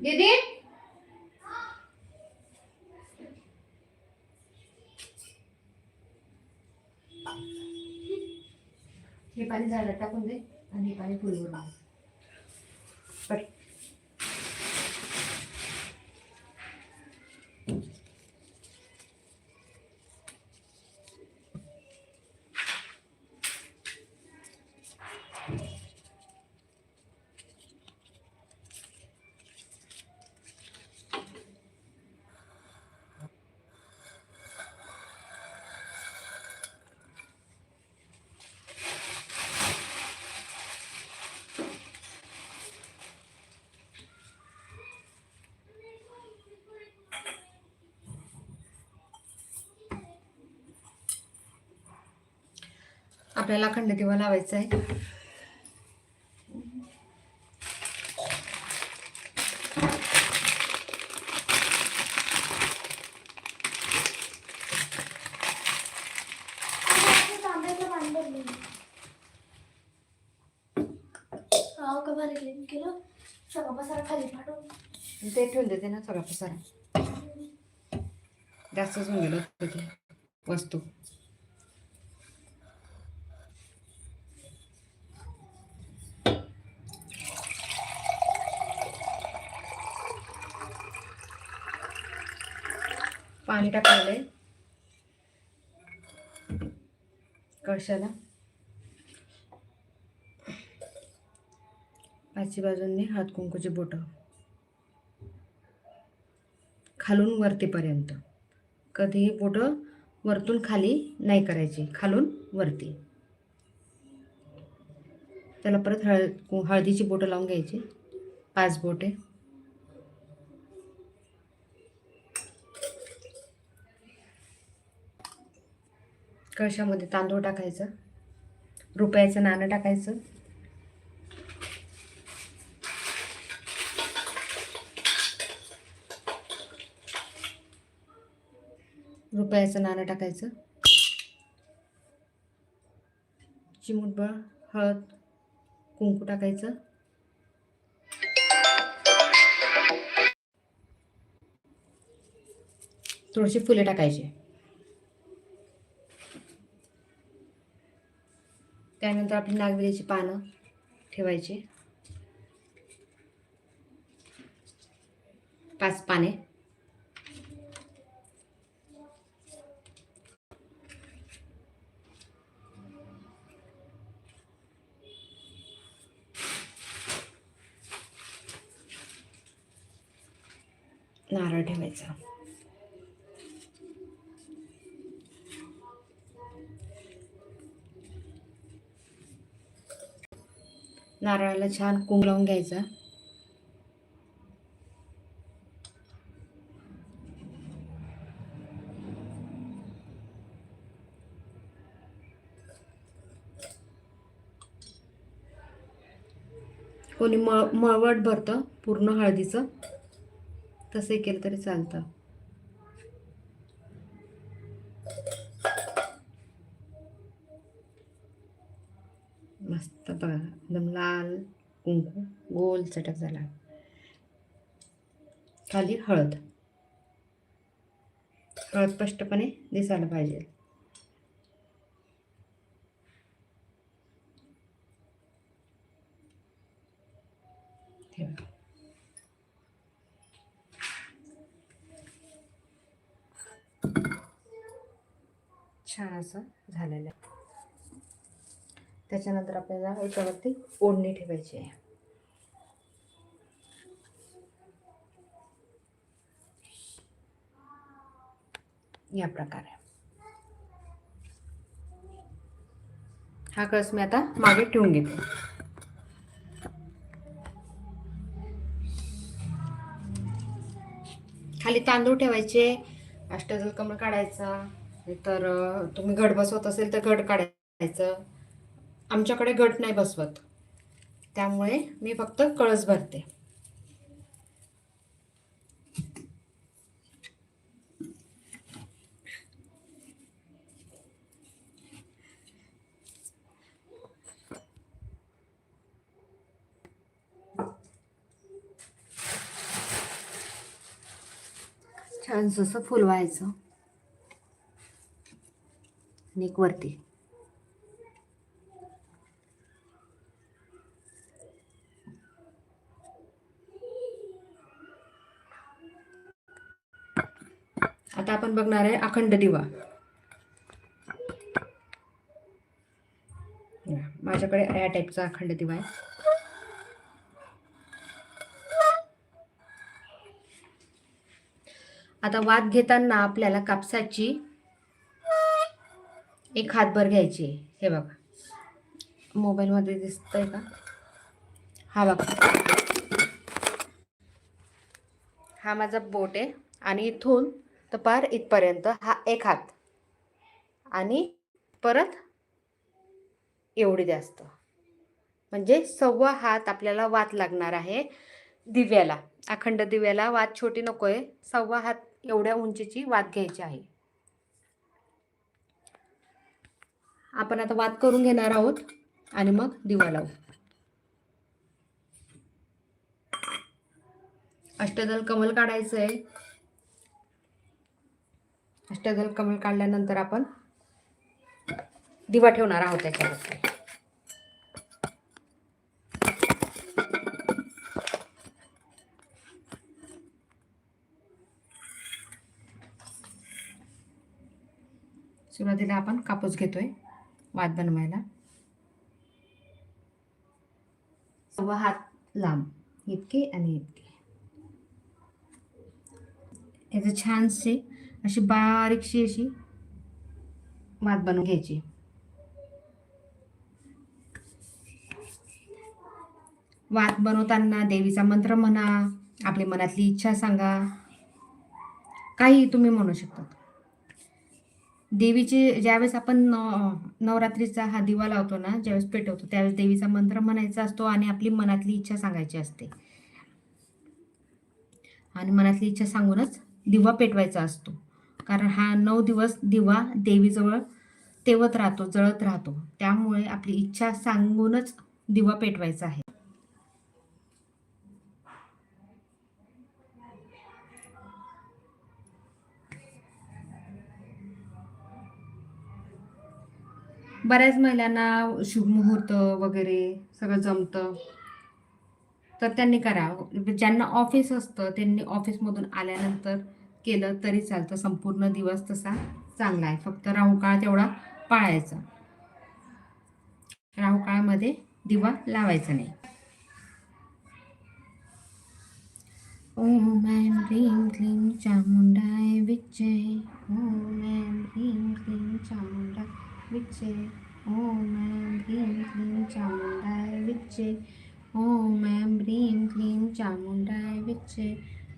दीदी हे पाणी झाडात टाकून दे आणि हे पाणी फुलवर मार. आपल्याला अखंड दिवा लावायचा आहे. ते ठेवून देते ना सगळा पसारा. जास्तच होऊन गेलं वस्तू. पाणी टाकलेलं कळशाला पाचही बाजूंनी हात कुंकूची बोटं. खालून वरतीपर्यंत. कधीही बोटं वरतून खाली नाही करायची खालून वरती. त्याला परत हळद हळदीची बोटं लावून घ्यायची. पाच बोटे. कळशामध्ये तांदूळ टाकायचं? रुपयाचं नाणं टाकायचं? रुपयाचं नाणं टाकायचं? चिमुटबळ हळद कुंकू टाकायचं? थोडीशी फुले टाकायची. त्यानंतर आपली नागवेलीची पानं ठेवायची. पाच पाने. नारळ ठेवायचा. नारळाला छान कुंग लावून घ्यायचा. कोणी मळ मळवट भरतं पूर्ण हळदीचं. तसंही केलं तरी चालतं. मस्त बघा एकदम लाल कुंकू गोल चटक झाला. खाली हळद. हळद स्पष्टपणे दिसायला पाहिजे. ठेवा छान असं झालेलं आहे. त्याच्यानंतर आपल्याला याच्यावरती ओढणी ठेवायची आहे. या प्रकारे. हा कळस मी आता मागे ठेवून घेते. खाली तांदूळ ठेवायचे अष्टजल कमळ काढायचा तर तुम्ही घड बसवत असेल तर घड काढायचं. आमच्याकडे गट नाही बसवत. त्यामुळे मी फक्त कळस भरते. छान जसं फुलवायचं. आणि एक वरती. आता आपण बघणार आहे अखंड दिवा. माझ्याकडे या टाईपचा अखंड दिवा आहे. आता वाद घेताना आपल्याला कापसाची एक हातभर घ्यायची आहे. हे बघा. मोबाईलमध्ये दिसतंय का? हा बघा. हा माझा बोट आहे आणि इथून तर पार इथपर्यंत हा एक हात. आणि परत एवढी जास्त. म्हणजे सव्वा हात आपल्याला वात लागणार आहे दिव्याला. अखंड दिव्याला वात छोटी नको आहे सव्वा हात एवढ्या उंचीची वात घ्यायची आहे. आपण आता वात करून घेणार आहोत आणि मग दिवा लावू. अष्टदल कमल काढायचं आहे अष्टदल कमल काढल्यानंतर आपण दिवा ठेवणार आहोत त्याच्यावरती. सुरुवातीला आपण कापूस घेतोय वात बनवायला. सव्वा हात लांब इतके आणि इतके. याचं छानसे अशी बारीकशी अशी वात बनवून घ्यायची. वात बनवताना देवीचा मंत्र म्हणा आपली मनातली इच्छा सांगा. काही तुम्ही म्हणू शकता. देवीचे ज्यावेळेस आपण न- नवरात्रीचा हा दिवा लावतो ना ज्यावेळेस पेटवतो त्यावेळेस देवीचा मंत्र म्हणायचा असतो आणि आपली मनातली इच्छा सांगायची असते. आणि मनातली इच्छा सांगूनच दिवा पेटवायचा असतो. कारण हा नऊ दिवस दिवा देवीजवळ तेवत राहतो जळत राहतो. त्यामुळे आपली इच्छा सांगूनच दिवा पेटवायचा आहे. बऱ्याच महिलांना शुभमुहूर्त वगैरे सगळं जमतं. तर त्यांनी करा ज्यांना ऑफिस असतं त्यांनी ऑफिसमधून आल्यानंतर केलं तरी चालतं. संपूर्ण दिवस तसा चांगला आहे. फक्त राहुकाळ तेवढा पाळायचा. राहुकाळामध्ये दिवा लावायचा नाही. ओम ऐं ह्रीं क्लीं चामुंडाय विच्चे. ओम ऐं ह्रीं क्लीं चामुंडा विच्चे. ओम ऐं ह्रीं क्लीं चामुंडाय विच्चे. ओम ऐं ह्रीं क्लीं चामुंडाय विच्चे.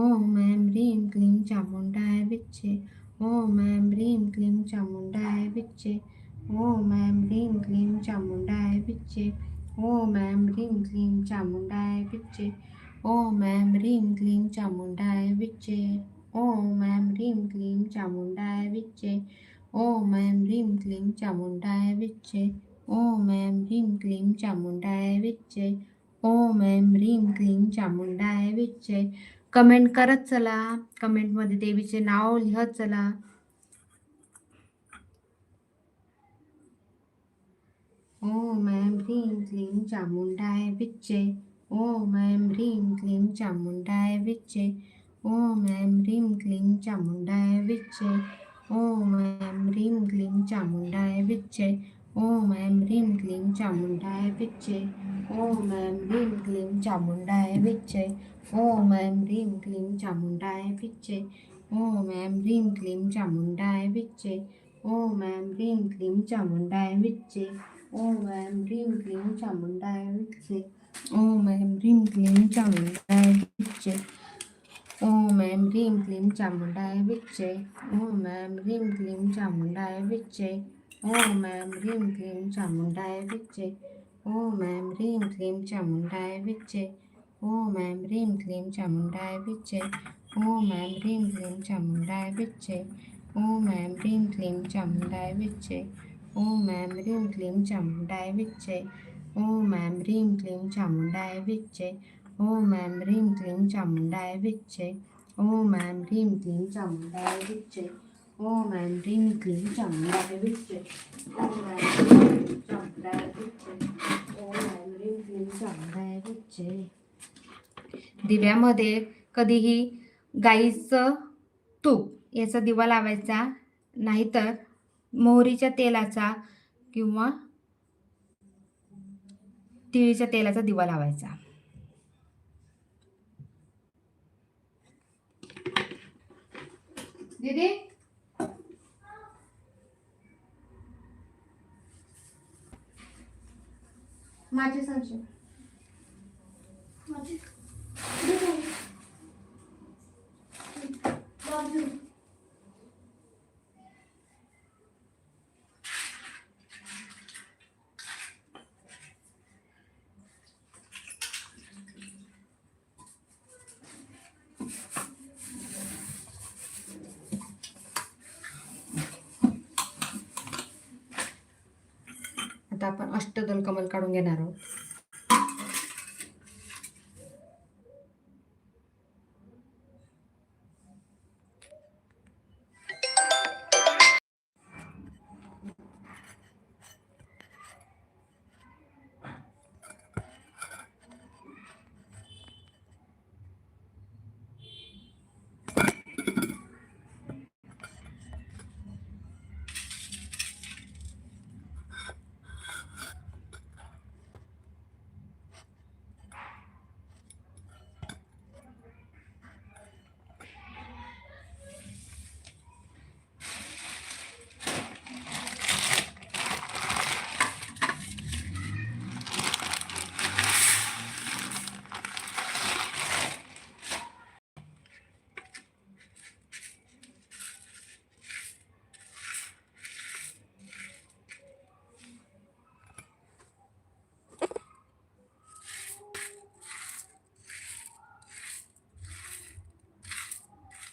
ओम ऐं ह्रीं क्लीं चामुण्डाय विच्चे ओम ऐं ह्रीं क्लीं चामुण्डाय विच्चे ओम ऐं ह्रीं क्लीं चामुण्डाय विच्चे ओम ऐं ह्रीं क्लीं चामुण्डाय विच्चे ओम ऐं ह्रीं क्लीं चामुण्डाय विच्चे ओम ऐं ह्रीं क्लीं चामुण्डाय विच्चे ओम ऐं ह्रीं क्लीं चामुण्डाय विच्चे ओम ऐं ह्रीं क्लीं चामुण्डाय विच्चे ओम ऐं ह्रीं क्लीं चामुण्डाय विच्चे कमेंट करत चला. कमेंटमध्ये देवीचे नाव लिहत चला. ओम ऐं ह्रीं क्लीं चामुंडाय विच्चे. ओम ऐं ह्रीं क्लीं चामुंडाय विच्चे. ओम ऐं ह्रीं क्लीं चामुंडाय विच्चे. ओम ऐं ह्रीं क्लीं चामुंडाय विच्चे. ôm em rim glim chamundaya vichye ôm em rim glim chamundaya vichye ôm em rim glim chamundaya vichye ôm em rim glim chamundaya vichye ôm em rim glim chamundaya vichye ôm em rim glim chamundaya vichye ôm em rim glim chamundaya vichye ॐ ऐं ह्रीं क्लीं चामुण्डाय विच्चे ॐ ऐं ह्रीं क्लीं चामुण्डाय विच्चे ઓમ એમ રીમ ક્રીમ ચામુંડાય વિજય ઓમ એમ રીમ ક્રીમ ચામુંડાય વિજય ઓમ એમ રીમ ક્રીમ ચામુંડાય વિજય ઓમ એમ રીમ ક્રીમ ચામુંડાય વિજય ઓમ એમ રીમ ક્લીમ ચામુંડાય વિજય ઓમ એમ રીમ ક્લીમ ચામુંડાય વિજય ઓમ એમ રીમ ક્લીમ ચામુંડાય વિજય ઓમ એમ રીમ ક્લીમ ચામુંડાય વિજય ઓમ એમ રીમ ક્લીમ ચામુંડાય વિજય हो मॅम ती दिव्यामध्ये कधीही गाईचं तूप याचा दिवा लावायचा नाहीतर मोहरीच्या तेलाचा किंवा तिळीच्या तेलाचा दिवा लावायचा. दीदी? 妈就上去 आता आपण अष्टदल कमल काढून घेणार आहोत.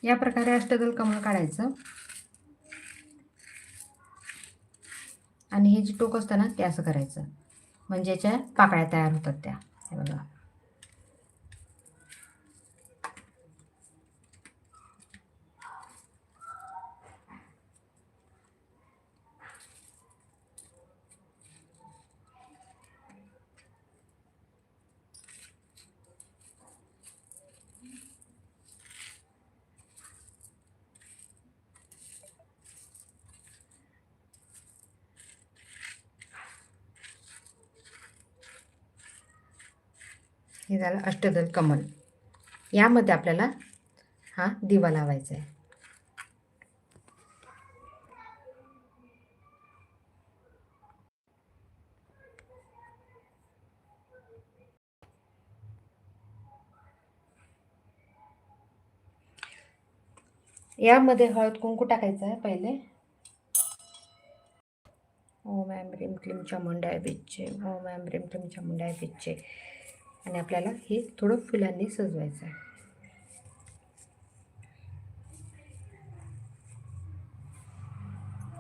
या प्रकारे अष्टदल कमळ काढायचं. आणि हे जे टोक असतं ना ते असं करायचं. म्हणजे याच्या पाकळ्या तयार होतात त्या. हे बघा. झालं अष्टदल कमल. यामध्ये आपल्याला हा दिवा लावायचा आहे. यामध्ये हळद कुंकू टाकायचं आहे पहिले. ओम ॲम ह्रीं क्लीं चामुंडाय बिच्चे ओम ॲम ह्रीं क्लीं चामुंडाय बिच्चे आणि आपल्याला हे थोडं फुलांनी सजवायचं आहे.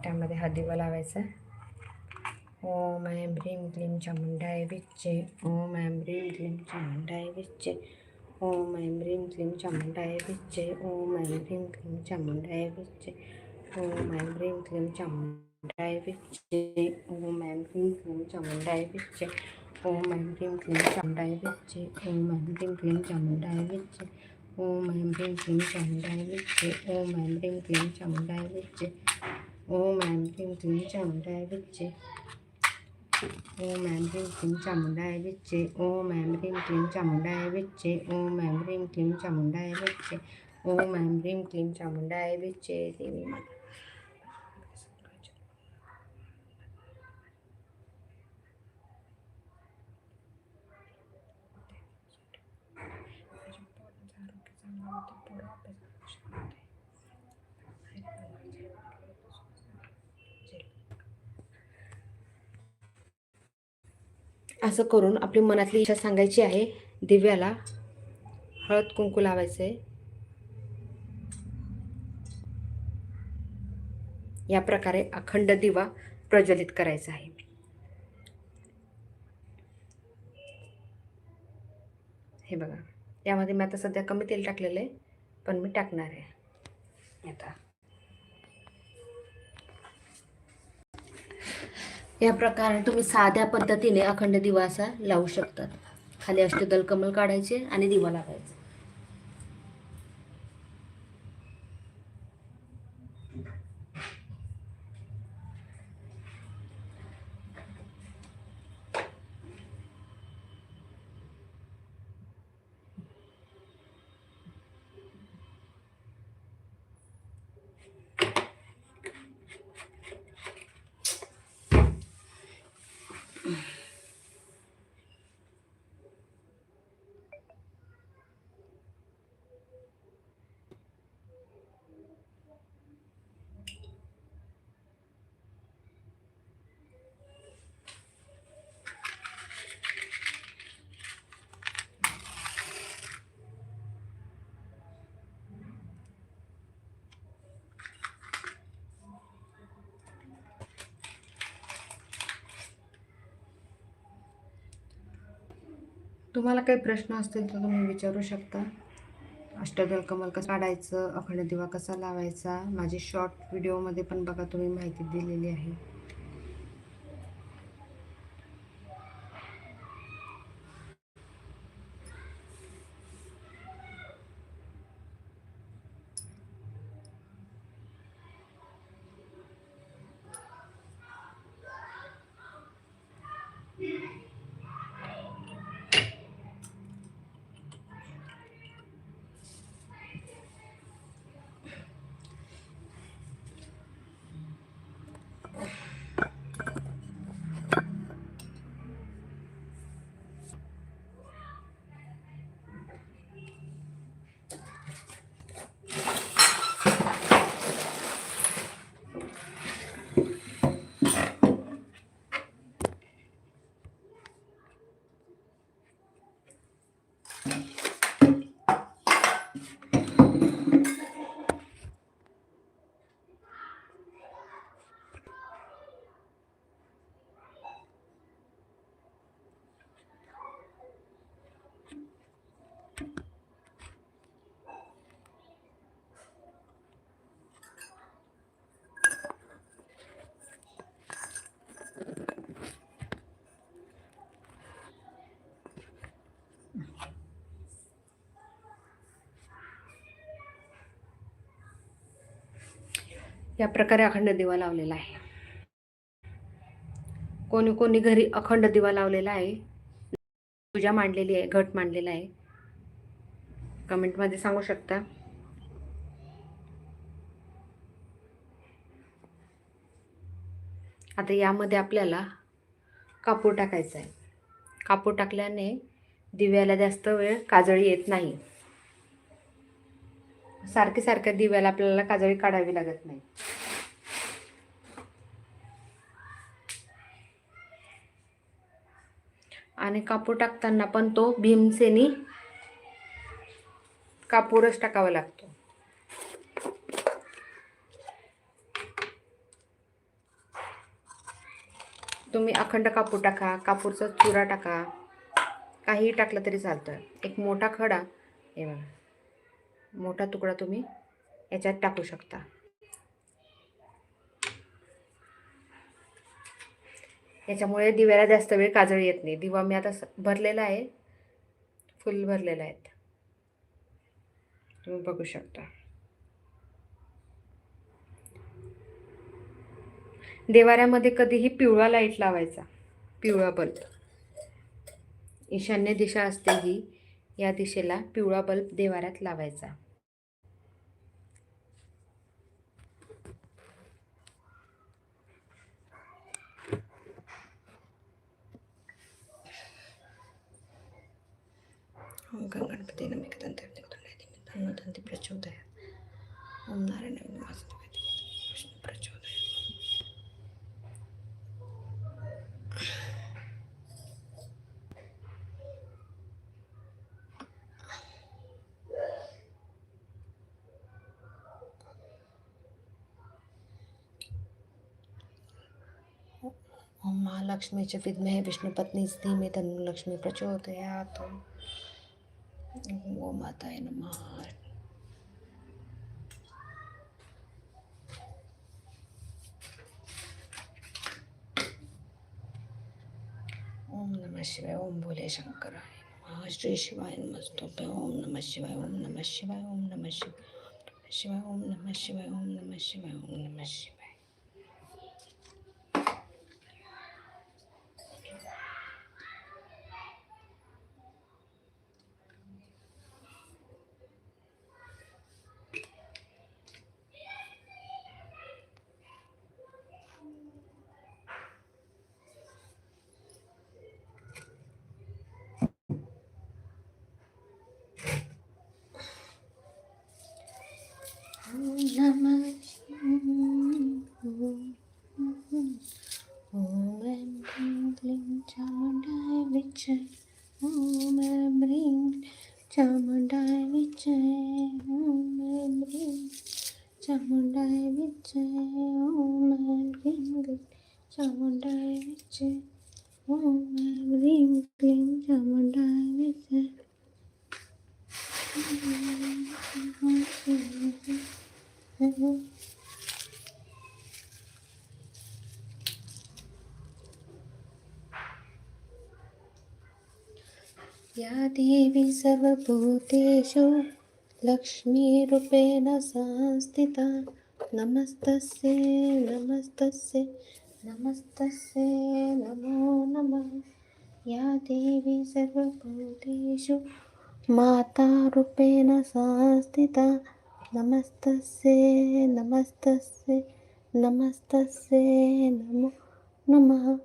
त्यामध्ये हा दिवा लावायचा ओम ऐं ह्रीं क्लीं चामुंडाय विच्चे. ओम ऐं ह्रीं क्लीं चामुंडाय विच्चे. ओम ऐं ह्रीं क्लीं चामुंडाय विच्चे. ओम ऐं ह्रीं क्लीं चामुंडाय विच्चे. ओम ऐं ह्रीं क्लीं चामुंडाय विच्चे. ओम ऐं ह्रीं क्लीं चामुंडाय विच्चे. ओम ऐं ह्रीं क्लीं चामुंडाय विच्चे ओम ऐं ह्रीं क्लीं चामुंडाय विच्चे ओम ऐं ह्रीं क्लीं चामुंडाय विच्चे ओम ऐं ह्रीं क्लीं चामुंडाय विच्चे ओम ऐं ह्रीं क्लीं चामुंडाय विच्चे ओम ऐं ह्रीं क्लीं चामुंडाय विच्चे ओम ऐं ह्रीं क्लीं चामुंडाय विच्चे ओम ऐं ह्रीं क्लीं चामुंडाय विच्चे ओम ऐं ह्रीं क्लीं चामुंडाय विच्चे देवी माता असं करून आपली मनातली इच्छा सांगायची आहे. दिव्याला हळद कुंकू लावायचं. आहे या प्रकारे अखंड दिवा प्रज्वलित करायचा आहे. हे बघा. यामध्ये मी आता सध्या कमी तेल टाकलेलं आहे पण मी टाकणार आहे. आता. या प्रकारे तुम्ही साध्या पद्धतीने अखंड दिवा असा लावू शकतात. खाली अष्टदल कमल काढायचे आणि दिवा लावायचा. तुम्हाला काही प्रश्न असतील तर तुम्ही विचारू शकता. अष्टदल कमल कसं काढायचं? अखंड दिवा कसा लावायचा? माझी शॉर्ट व्हिडिओमध्ये पण बघा तुम्ही माहिती दिलेली आहे. या प्रकारे अखंड दिवा लावलेला आहे. कोणी कोणी घरी अखंड दिवा लावलेला आहे. पूजा मांडलेली आहे घट मांडलेला आहे. कमेंटमध्ये सांगू शकता. आता यामध्ये आपल्याला कापूर टाकायचा आहे. कापूर टाकल्याने दिव्याला जास्त वेळ काजळी येत नाही. सारखे सारख्या दिव्याला आपल्याला काजळी काढावी लागत नाही. आणि कापूर टाकताना पण तो भीमसेनी कापूरच टाकावा लागतो. तुम्ही अखंड कापूर टाका कापूरचा चुरा टाका. काहीही टाकलं तरी चालतं. एक मोठा खडा हे बघा. मोठा तुकडा तुम्ही याच्यात टाकू शकता. याच्यामुळे दिव्याला जास्त वेळ काजळी येत नाही. दिवा मी आता भरलेला आहे. फुल भरलेला आहेत. तुम्ही बघू शकता. देवाऱ्यामध्ये कधीही पिवळा लाइट लावायचा. पिवळा बल्ब ईशान्य दिशा असते ही. या दिशेला पिवळा बल्ब देवाऱ्यात लावायचा. ओम गं गणपती नमिक तंत्र धन्वंती ओम नारायण वासुदेवाय विष्णू प्रचोदय. ओम च विद्महे विष्णुपत्नीच धीमे तन्मलक्ष्मी प्रचोदयात। ओम माताय नमः। ओम नमः शिवाय ओम भोले शंकराय नमः। श्री शिवाय नमस्तुभ्य। ओम नमः शिवाय ओम नमः शिवाय ओम नमः शिवाय ओम नमः शिवाय ओम नमः शिवाय ओम नमः शिवाय। या देवी सर्वभूतेषु लक्ष्मीरूपेण संस्थिता। नमस्तस्ये नमस्तस्ये नमस्तस्ये नमो नमः। या देवी सर्वभूतेषु मातारूपेण संस्थिता। नमस्तस्ये नमस्तस्ये नमस्तस्ये नमो नमः।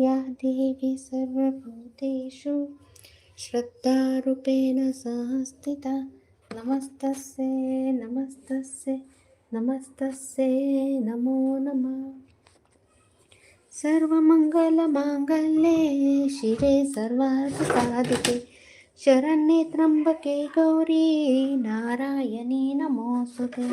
या देवी सर्वभूतेषु श्रद्धारूपेण संस्थिता नमस्तस्ये नमस्तस्ये नमस्तस्ये नमो नमः सर्वमङ्गलमाङ्गल्ये शिवे सर्वार्थसाधिके शरण्ये त्र्यम्बके गौरी नारायणी नमोऽस्तुते